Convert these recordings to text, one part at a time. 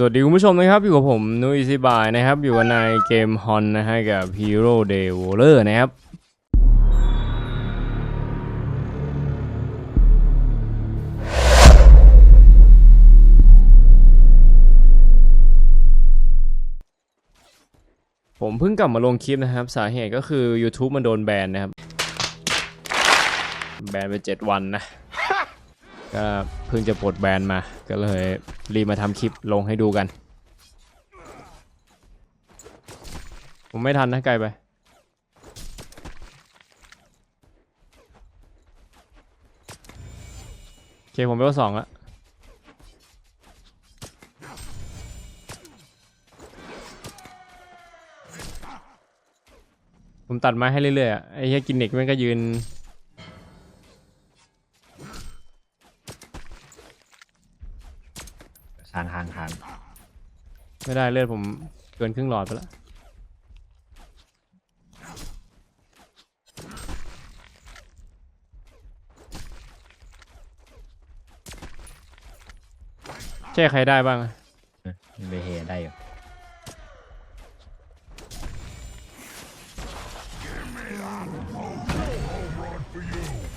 สวัสดีคุณผู้ชมนะครับ อยู่กับผมนุ้ยซิบายนะครับ อยู่กับนในเกมฮอนนะฮะกับ Hero Day w a r r e r นะครับผมเพิ่งกลับมาลงคลิปนะครับ สาเหตุก็คือ YouTube มันโดนแบนนะครับ แบนไป 7 วันนะ ก็เพิ่งจะปลดแบนมา ก็เลยรีมาทำคลิปลงให้ดูกัน ผมไม่ทันนะไกลไป โอเค ผมไปว่าสองละผมตัดไม้ให้เรื่อยๆอะไอ้เหี้ยกินเน็กมันก็ยืนานคานคานไม่ได้เลือดผมเกินครึ่งหลอดไปแล้วแก้ใครได้บ้างอะเบเฮได้อยู่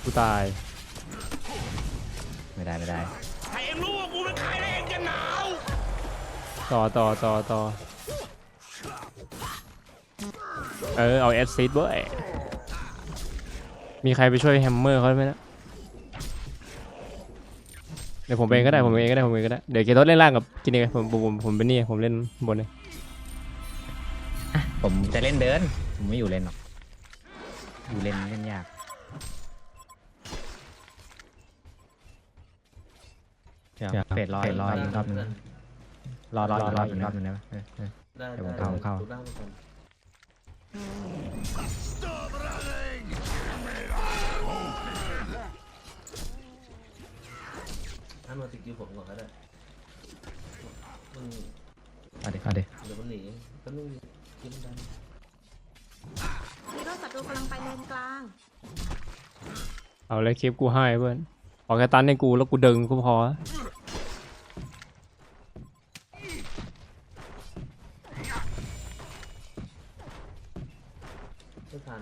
กูตาย ไม่ได้ ไม่ได้ ต่อต่อต่อต่อเออเอาแอดซิดเว้ยมีใครไปช่วยแฮมเมอร์เขาไหมนะเดี๋ยวผมเองก็ได้ผมเองก็ได้ผมเองก็ได้เดี๋ยวเกทศเล่นล่างกับกินเองผมผมผมผมเป็นนี่ผมเล่นบนเลยผมจะเล่นเดิน ผมไม่อยู่เล่นหรอก อยู่เล่นเล่นยากเดี๋ยวเฟดรออีกรออีกรอบนึง รอรออีกรอบนึงรอบนึงได้ไหมเออเออ ได้เดี๋ยวผมได้เข้าผมเข้าดูได้ทุกคนให้มาสกิลผมก่อนก็ได้มันเอาดิเอาดิเดี๋ยวมันหนีก็นึงคิดมันดันฮีโร่ศัตรูกำลังไปเลนกลาง เอาเลยคลิปกูให้เพื่อนขอแค่ตันให้กูแล้วกูดึงก็พอ ไม่ทัน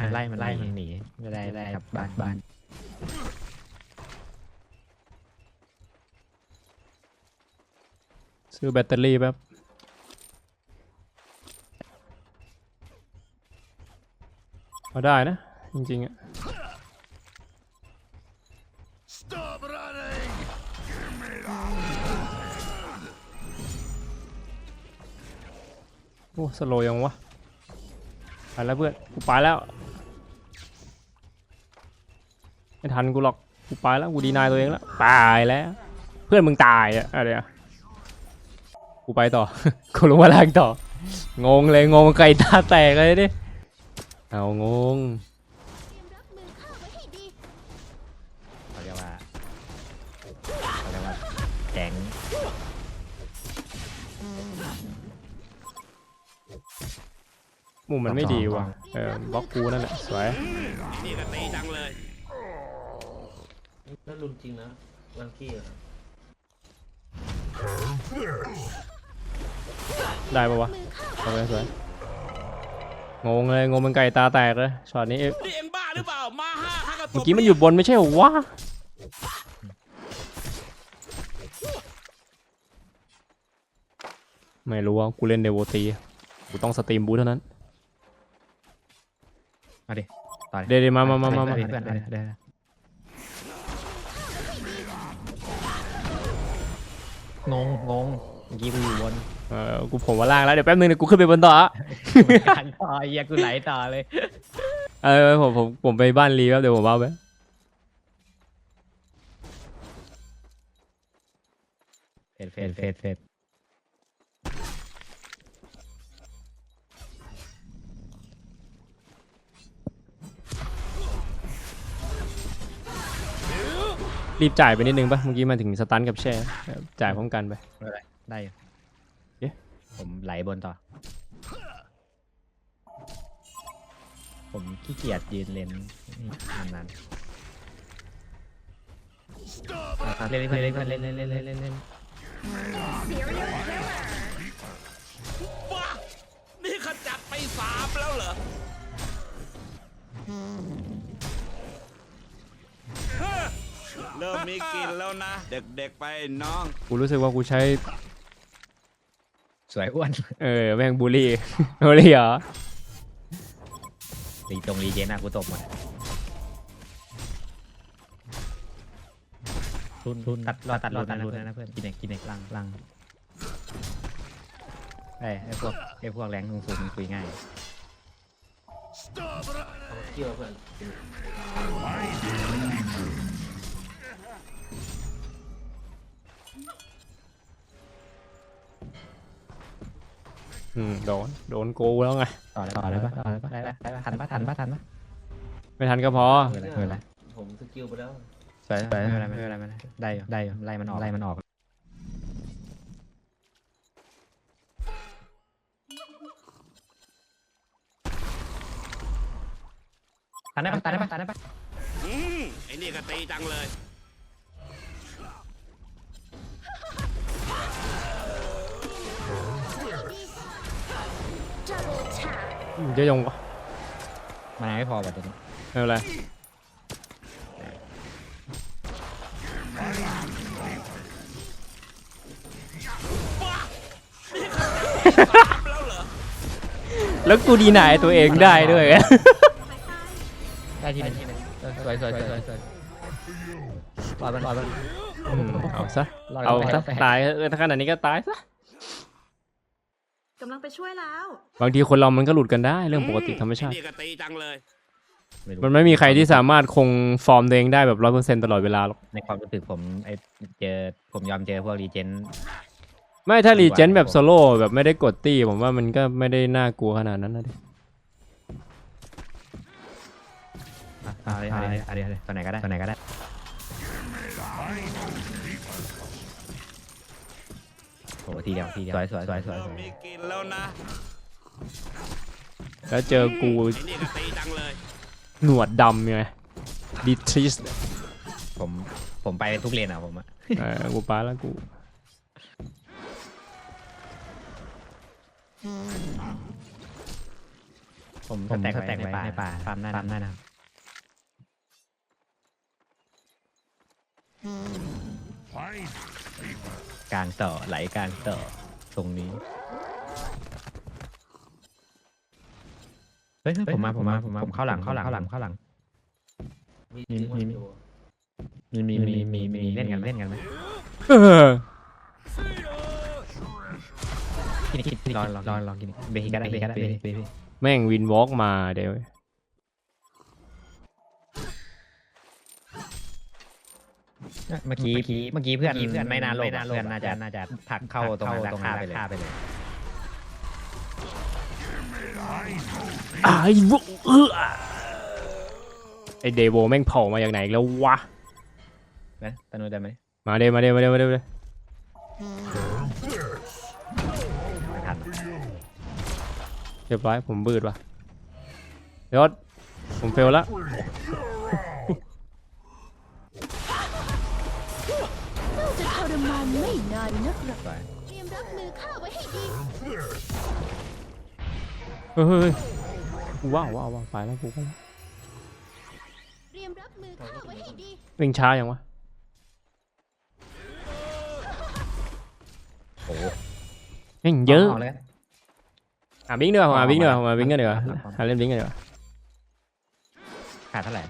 มัน ไล่มันไล่มันหนีไม่ได้ได้กลับบ้านบ้านซื้อแบตเตอรี่แป๊บเอาได้นะ จริงๆอะโอ้ สโลยังวะ ไปแล้วเพื่อน กูไปแล้ว ไม่ทันกูหรอกกูไปแล้วกูดีนายตัวเองแล้วตายแล้ว เพื่อนมึงตายอะอะไรอะกูไปต่อ กูลงมาล่างต่อ งงเลยงงไก่ตาแตกเลยดิเอางงเขาเรียกว่าเขาเรียกว่าแก๊งมุมมันไม่ดีว่ะเออบล็อกกูนั่นแหละสวยนี่ก็ตีจังเลย นั่นรุนจริงนะลังกี้อะได้ปะวะโอเคสวยงงเลยงงเป็นไก่ตาแตกเลยช็อตนี้เอ๊ะนี่เอ็งบ้าหรือเปล่า มาห้าถ้ากับเมื่อกี้มันอยู่บนไม่ใช่เหรอวะไม่รู้ว่ากูเล่นเดวตีกูต้องสตรีมบูธเท่านั้นมาดิต่อเดี๋ยวเดี๋ยวมามามามามาเพื่อนเดี๋ยวเดี๋ งงงงเมื่อกี้กูอยู่บนเออกูผมว่าล่างแล้วเดี๋ยวแป๊บนึงเดี๋ยวกูขึ้นไปบนต่ออะขันต่อเฮียกูไหลต่อเลย เออผมผมผมไปบ้านรีแป๊บเดี๋ยวผมเอาไปเฟดเฟดเฟดเฟด รีบจ่ายไปนิดนึงปะเมื่อกี้มันถึงสตันกับแช่จ่ายพร้อมกันไป ไม่ได้อยู่ผมไหลบนต่อ ผมขี้เกียจยืนเลนนั้นานๆอะๆเล่นเล่นเล่นเล่นเล่นเล่นเล่นเล่นเล่นว้านี่ขจัดไปสามแล้วเหรอ ฮะ กินแล้วนะ เด็กๆไปน้อง กูรู้สึกว่ากูใช้ สวยอ้วนเออแม่งบูลลี่บูลลี่เหรอรีตรงรีเจนอะกูตบหมดรุนรุนตัดรอตัดรอตัดรุนนะเพื่อนกินเอกกินเอกลังลังไอ้ไอ้พวกไอ้พวกแรงสูงสูงมันคุยง่ายเอาเกี่ยวเพื่อน อืมโดน โดนกูแล้วไง ต่อเลยต่อเลยปะต่อเลยปะได้ปะได้ปะทันปะทันปะทันปะไม่ทันก็พอไม่เป็นไรไม่เป็นไรผมสกิลไปแล้วสวยไม่เป็นไรไม่เป็นไรไม่เป็นไรได้อยู่ได้อยู่ไล่มันออกไล่มันออกตันได้ปะตันได้ปะตันได้ปะ อืมไอ้นี่ก็ตีจังเลย เยอะยงวะมันยังไม่พอป่ะตัวนี้ไม่เป็นไรแล้วกูดีหนายตัวเองได้ด้วย ได้ทีนึงสวยสวยสวยสวยสวยรอดมันรอดมันอืมเอาซะรอดเอาไปซะ ตายเออถ้าขนาดนี้ก็ตายซะ กำลังไปช่วยแล้ว บางทีคนเรามันก็หลุดกันได้เรื่องปกติธรรมชาติ ไอ้นี่ก็ตีจังเลย มันไม่มีใครที่สามารถคงฟอร์มตัวเองได้แบบร้อยเปอร์เซ็นต์ตลอดเวลาหรอก ในความรู้สึกผมไอเจอผมยอมเจอพวกรีเจน ไม่ถ้าดีรีกว่าเจนแบบโซโล่แบบไม่ได้กดตี้ผมว่ามันก็ไม่ได้น่ากลัวขนาดนั้นนะดิอะไรอะไรอะไรอะไรตัวไหนก็ได้ตัวไหนก็ได้ โอ้ทีเดียวทีเดียวสวยสวยสวยสวยสวยมีกินแล้วนะแล้วเจอกูไอ้นี่ก็ตีจังเลยหนวดดำไงดิทริสผมผมไปทุกเลนอะผมอะเออกูไปแล้วกูผมสแต็กไว้ในป่าในป่าฟาร์มได้ฟาร์มได้นะครับ กลางต่อไหลกลางต่อตรงนี้เฮ้ยผมมาผมมาผมมาผมเข้าหลังเข้าหลังเข้าหลังเข้าหลัง มีมีมี มีมีมีมีมีมีมีเล่นกันเล่นกันไหมเออกินกินกินรอรอรอรอกินเบฮิก็ได้เบฮิก็ได้เบฮิเบฮิแม่งวินวอล์กมาเดี๋ยว เมื่อกี้เมื่อกี้เพื่อนเพื่อนไม่น่าโลภเพื่อนน่าจะน่าจะผลักเข้าตรงนั้นฆ่าไปเลยฆ่าไปเลยไอ้วะเออไอเดโวแม่งเผามาจากไหนอีกแล้ววะนะตะนุได้ไหมมาเดมาเดมาเดมาเดมาเดไม่ทันเรียบร้อยผมบืดว่ะยศผมเฟลละจะานนักหรอกสวยเตรียมรับมือข้าไว้ให้ดี เฮ้ยเฮ้ยเฮ้ยกูว้าวว้าวว้าวไปแล้วกูก็เตรียมรับมือข้าไว้ให้ดีวิ่งช้าอย่างวะโอ้โหแม่งเยอะาเลยอะวิ่งดีกว่าผมอะวิ่งดีกว่าเอาผมมาอะวิ่งกันดีกว่าเอามาหาเล่นวิ่งกันดีกว่าขาดเท่าไหร่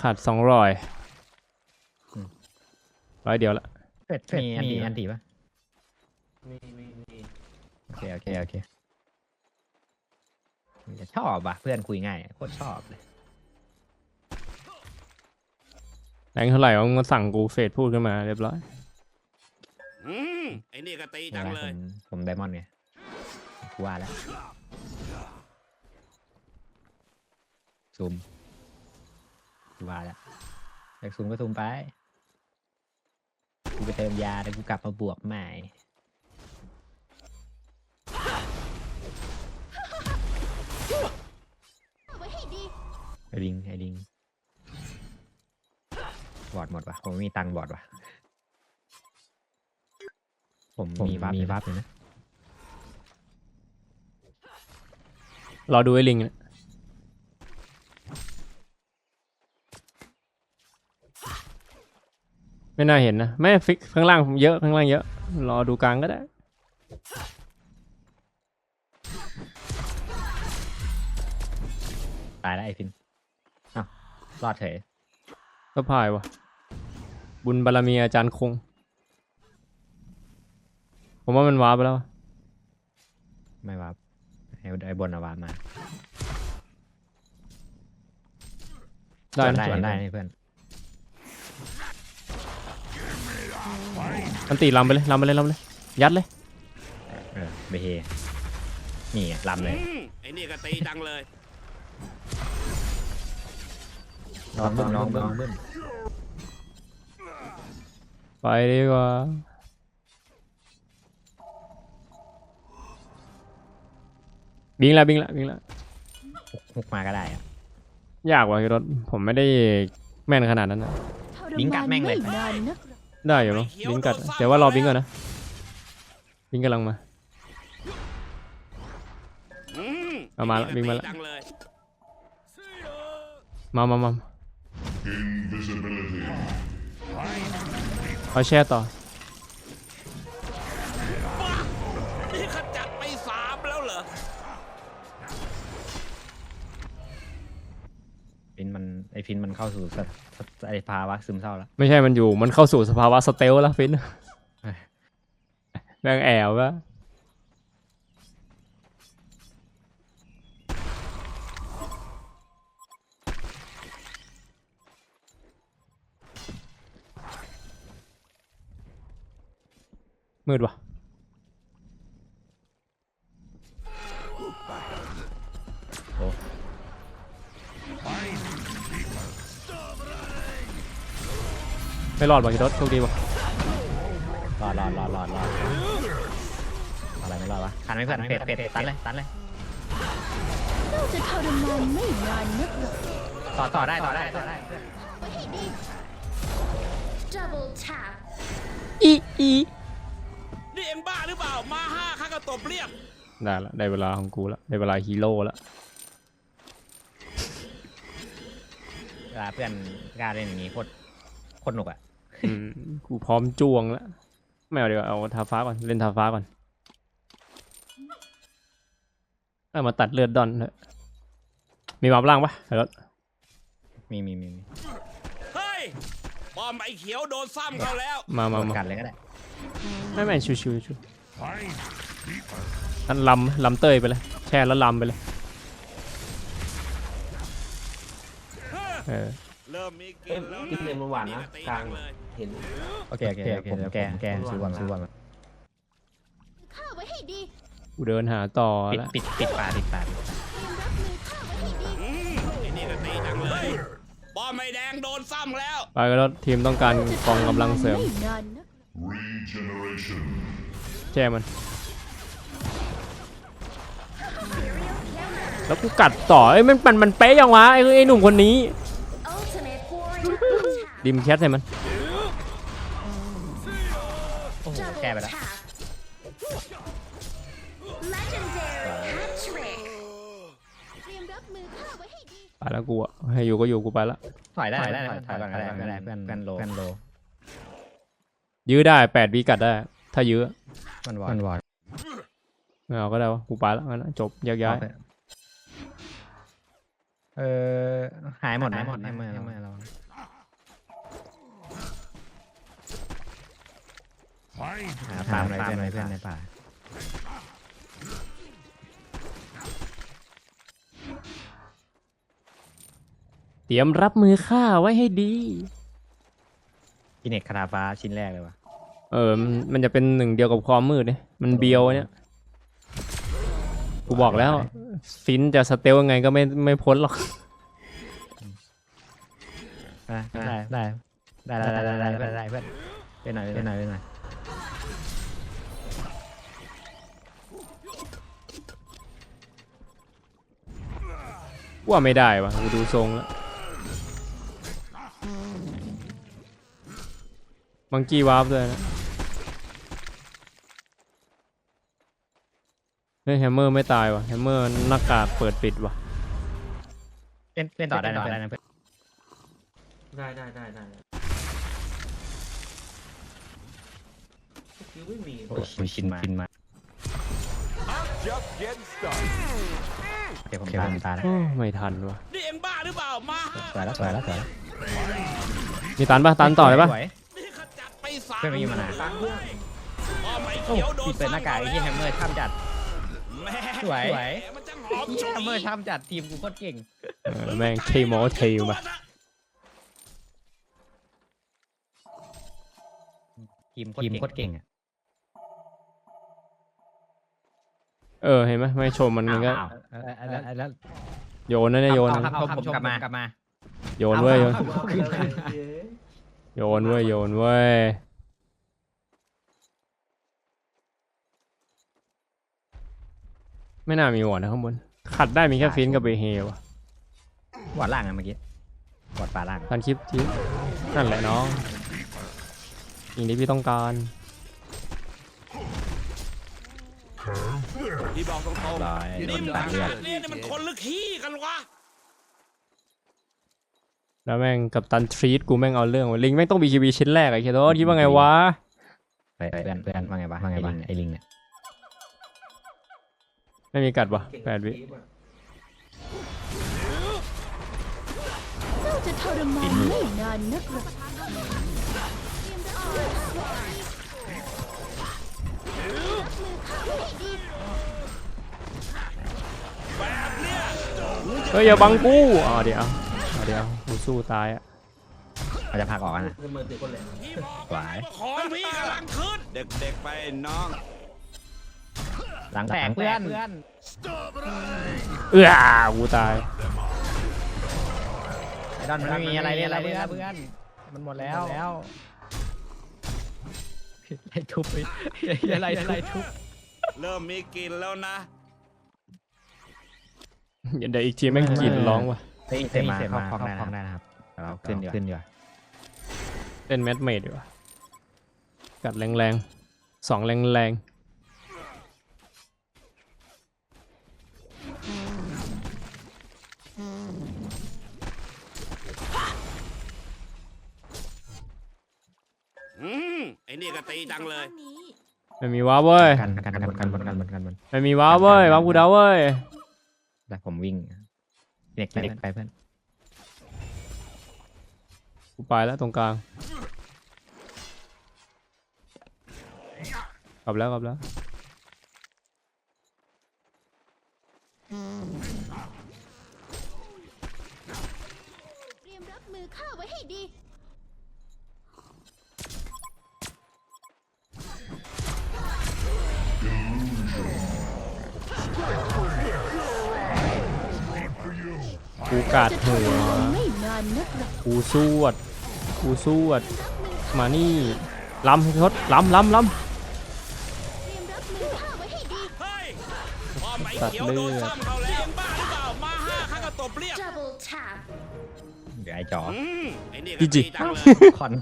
ขาดสองร้อยอืม ร้อยเดียวละ เป็ดมีอันตีอันตีปะมีมีมีโอเคโอเคโอเคชอบอะเพื่อนคุยง่ายโคตรชอบเลยแรงเท่าไหร่วะมึงมาสั่งกูเฟดพูดขึ้นมาเรียบร้อยอืมไอ้นี่ก็ตีจังนะเลผยมผมไดมอนด์ไงกูว่าแล้วซูมกูว่าแล้วอยากซูมก็ซูมไป กูไปเติมยาแล้วกูกลับมาบวกใหม่ข้าไว้ให้ดี ไอ้ลิง ไอ้ลิง บอดหมดวะผมไม่มีตังค์บอดวะผมมีบัฟมีบัฟเลยนะ รอดูไอ้ลิงนะ ไม่น่าเห็นนะ ไม่ฟิกข้างล่างผมเยอะข้างล่างเยอะ รอดูกลางก็ได้ ตายแล้วไอ้ฟินอ้าวรอดเฉยก็พายวะบุญบารมีอาจารย์คง ผมว่ามันว้าร์ปไปแล้ว ไม่วาร์ปให้ไอ้บนเอาวาร์ปมาได้นะ ได้ได้นี่เพื่อน มันตีลำไปเลยลำไปเลยลำไปเลย ยัดเลย เออเบเฮนี่ไงลำเลยอืมไอ้นี่ก็ตีจังเลย น้องบึ้มน้องบึ้มบึ้มไปดีกว่า บิงละบิงละบิงละฮุกมาก็ได้อะ ยากว่ะพี่รถ ผมไม่ได้แม่นขนาดนั้นนะ ทรบิงกัดแม่งเลย นานนัก ได้อยู่มั้งบิงกัดแต่ว่ารอบิงก่อนนะบิงกำลังมา อืมเอามาละไอ้นี่ก็วิ่งมาละตีจังเลยมามามาเอาแช่ต่อ ไอ้ฟินมันเข้าสู่สถไอ้ภาวะซึมเศร้าแล้ว ไม่ใช่มันอยู่ มันเข้าสู่สภาวะสเตลแล้วฟินเอ้ยแม่งแอบวะมืดวะ ไม่รอดว่ะพี่รถโชคดีว่ะรอดรอดรอดรอดรอดอะไรไม่รอดวะทันไหมเพื่อนเป็ดเป็ดตันเลยตันเลยน่าจะทรมานไม่นานนักหรอกต่อต่อได้ต่อได้ต่อได้ไว้ให้ดี double tap อีอีนี่เอ็งบ้าหรือเปล่ามาห้าข้าก็ตบเรียบได้ละได้เวลาของกูละได้เวลาฮีโร่ละเวลาเพื่อนกล้าเล่นอย่างนี้โคตรโคตรหนุกอะอืม กูพร้อมจ้วงแล้วไม่เอาเดี๋ยวาเอาทาฟ้าก่อนเล่นทาฟ้าก่อนเอามาตัดเลือดดอนเถอะมีมาบล่างปะไอ้รถมีมีมีมีเฮ้ยปอมไอ้เขียวโดนซ้ำเขาแล้วมามาโดนมากัดเลยก็ได้ไม่ไม่ชิวชิวชิวอันลำลำเตยไปเลยแช่แล้วลำไปเลยเออเริ่มมีกเอ้ลิยนแล้วกินเลนมันหวานนะก็ตีกลาจังงเลย เห็นโอเคโอเคโอเคผมแกแกซื้อวันซื้อวันข้าไว้ให้ดีกูเดินหาต่อปิดแล้วปิดปิดป่าปิดป่าปิดป่าเตรียมรับมือข้าไว้ให้ดีอืมไอ้นี่ก็ตีจังเลยปอมไม่แดงโดนซ้ำแล้ว ไปก็รถทีมต้องการกองกำลังเสริมไม่นานนักแช่มันแล้วกูกัดต่อเอ้ยมันมันมันเป๊ะยังวะไอ้ไอ้หนุ่มคนนี้ ultimate warrior tap ดิมแคทใส่มัน ไปแล้ว tap legendary hat trick เตรียมรับมือข้าไว้ให้ดีไปแล้วกูอะให้อยู่ก็อยู่กูไปละถอยได้ถอยได้ถอยถอยก่อนก็ได้ก็ได้เพื่อนเพื่อนโลเพื่อนโลยื้อได้แปดวิกัดได้ ถ้ายื้อมันวอร์มันวอร์ไม่เอาก็ได้วะกูไปแล้วงั้นนะจบแยกย้ายเออหายหมดหายหมดให้เมื่อเราเมื่อเรา หาฟาร์มอะไรเพื่อนอะไรเพื่อนในป่าเตรียมรับมือข้าไว้ให้ดีอินเน็กคาราฟ้าชิ้นแรกเลยวะเออมันมันจะเป็นหนึ่งเดียวกับความมืดเนี่ยมันเบียวเนี่ย กูบอกแล้ว ฟินจะสเตลยังไงก็ไม่ไม่พ้นหรอก ได้ได้ได้ได้ได้ได้ได้ได้เพื่อนเป็นหน่อยเป็นหน่อยเป็นหน่อย ว่าไม่ได้วะกูดูทรงแล้วมังกี้วาร์ปด้วยนะเฮ้ยแฮมเมอร์ไม่ตายวะแฮมเมอร์หน้ากากเปิดปิดวะเล่นเล่นต่อได้นะเพื่อนได้ได้ได้ได้คิวไม่มี โอ้ยชินมาชินมา just getting started เดี๋ยวผมตามตาแล้วโอ้ไม่ทันวะนี่เอ็งบ้าหรือเปล่า มาสวยแล้วสวยแล้วสวยแล้วมีตันปะตันต่อเลยปะสวยนี่ขจัดไปสามเพื่อนไม่มีมานานตังค์เพื่อนป้อมไอ้โอ้เขียวโดนที่เป็นหน้ากากไอ้ที่แฮมเมอร์ช่ำจัด แม่สวยมันจังหอมที่ฉุยแฮมเมอร์ช่ำจัดทีมกูโคตรเก่ง เออแม่งเคมอเทลมาทีมทีมโคตรเก่งอะ เออเห็นไหมไม่ชมมันมันก็ อ้าวแล้วแล้วโยนนะเนี่ยโยนเอานะเอาผมกลับมากลับมาโยนเว้ยโยนเอาคืนไปเย้โยนเว้ยโยนเว้ยไม่น่ามีหวอดนะข้างบนขัดได้มีแค่ฟินกับเบเฮวะวอดล่างอะเมื่อกี้วอดปลาล่างทันคลิปที่นั่นแหละน้องสิ่งที่พี่ต้องการ พี่บอกตรงร้อยๆโดนี่นมึงตัดเลือดนี่นี่มันคนหรือขี้กันวะแล้วแม่งกับตันทรีตกูแม่งเอาเรื่องว่ะลิงแม่งต้องบีคีบีชิ้นแรกไอ้เคโตคิดว่าไงวะไปเพื่อนเพื่อนว่าไงวะว่าไงวะไอ้ลิงเนี่ยไม่มีกัดวะเก่งแปดวิคีบอะเจ้าจะทรมานไม่นานนักหรอก เฮ้ยอย่าบังกูอ๋อเดี๋ยวเอาเดี๋ยวกูสู้ตายอะเราจะพักออกกันนะเพื่อนเมืองตีคนแรงพี่บอกหวายว่าของพี่กำลังขึ้น เด็กๆไปน้องหลังแตกเพื่อนเอื้อกูตายไอ้ดอนมันไม่มีอะไรเลยอะไรเลยเพื่อนมันหมดแล้วแล้วไล่ทุบไปไล่ไล่ทุบเริ่มมีกลินแล้วนะอย่า เดี๋ยวอีกทีแม่งกรีดร้องว่ะเฮ้ยเมาเข้าคอกได้นะครับเราขึ้นดีกว่นดีวเป็นแมทเมดดีกว่ากัดแรงๆสองแรงๆไอ้นี่ก็ตีดังเลยไม่มีว้าเว้ยกันกันกันกันกันกันกันไม่มีว้าเว้ยว้ากูดาเว้ย แล้วผมวิ่งเด็กเด็กไปเพื่อนกูไปแล้วตรงกลาง กลับแล้วกลับแล้ว กูกาดหัวกูสวดกูสวด มานี่ล้ำทดล้ำล้ำล้ำตัดเลือดเดี๋ยวไอ้จอจริงๆคอน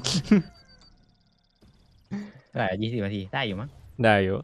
ได้ยี่สิบนาที ได้อยู่มั้งได้อยู่